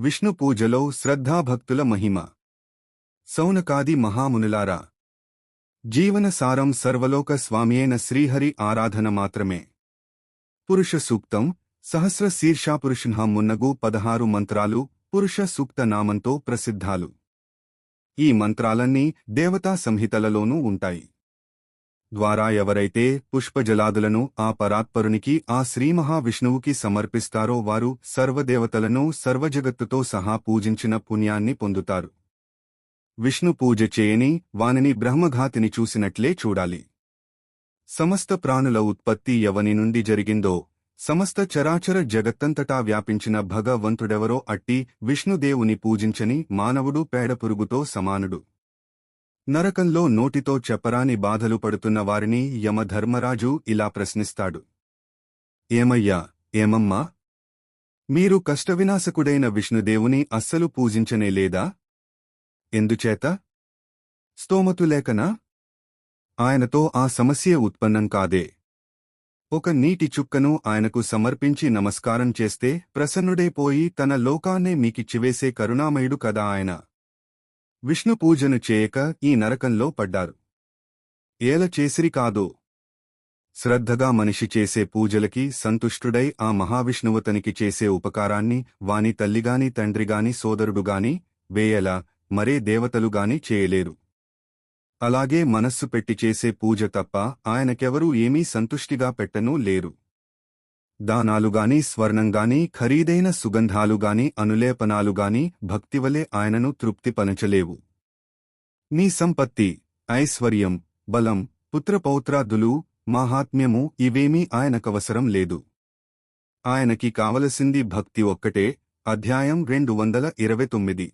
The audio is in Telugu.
విష్ణు పూజలో శ్రద్ధాభక్తుల మహిమ. సౌనకాది మహామునులారా జీవన సారం సర్వలోక స్వామియైన శ్రీహరి ఆరాధన మాత్రమే. పురుష సూక్తం సహస్ర శీర్షాపురుషిన్హ మున్నగు పదహారు మంత్రాలు పురుష సూక్త నామంతో ప్రసిద్ధాలు. ఈ మంత్రాలన్నీ దేవతా సంహితలలోనూ ఉంటాయి. ద్వారా ఎవరైతే పుష్పజలాదులను ఆ పరాత్పరునికి ఆ శ్రీమహావిష్ణువుకి సమర్పిస్తారో వారు సర్వదేవతలను సర్వజగత్తుతో సహా పూజించిన పుణ్యాన్ని పొందుతారు. విష్ణు పూజ చేయని వానిని బ్రహ్మఘాతిని చూసినట్లే చూడాలి. సమస్త ప్రాణుల ఉత్పత్తి ఎవని నుండి జరిగిందో సమస్త చరాచర జగత్తంతటా వ్యాపించిన భగవంతుడెవరో అట్టి విష్ణుదేవుని పూజించని మానవుడు పేడపురుగుతో సమానుడు. నరకంలో నోటితో చెప్పరాని బాధలు పడుతున్న వారిని యమధర్మరాజు ఇలా ప్రశ్నిస్తాడు. ఏమయ్యా ఏమమ్మా? మీరు కష్టవినాశకుడైన విష్ణుదేవుని అస్సలు పూజించనే లేదా? ఎందుచేత? స్తోమతులేకనా? ఆయనతో ఆ సమస్య ఉత్పన్నం కాదే. ఒక నీటి చుక్కను ఆయనకు సమర్పించి నమస్కారం చేస్తే ప్రసన్నుడైపోయి తన లోకాన్నే మీకిచ్చివేసే కరుణామయుడు కదా ఆయన. విష్ణు పూజను చేయక ఈ నరకంలో పడ్డారు. ఏల చేసిరి కాదో. శ్రద్ధగా మనిషి చేసే పూజలకి సంతుష్టుడై ఆ మహావిష్ణువుతనికి చేసే ఉపకారాన్ని వాని తల్లిగాని తండ్రిగాని సోదరుడుగాని వేయలా మరే దేవతలుగాని చేయలేరు. అలాగే మనస్సు పెట్టి చేసే పూజ తప్ప ఆయనకెవరూ ఏమీ సంతుష్టిగా పెట్టనూ లేరు. దానాలుగాని స్వర్ణంగాని ఖరీదైన సుగంధాలుగాని అనులేపనాలుగాని భక్తివలే ఆయనను తృప్తిపనచలేవు. నీ సంపత్తి ఐశ్వర్యం బలం పుత్రపౌత్రాదులు మాహాత్మ్యము ఇవేమీ ఆయనకవసరం లేదు. ఆయనకి కావలసింది భక్తి ఒక్కటే. అధ్యాయం రెండు వందల ఇరవై తొమ్మిది.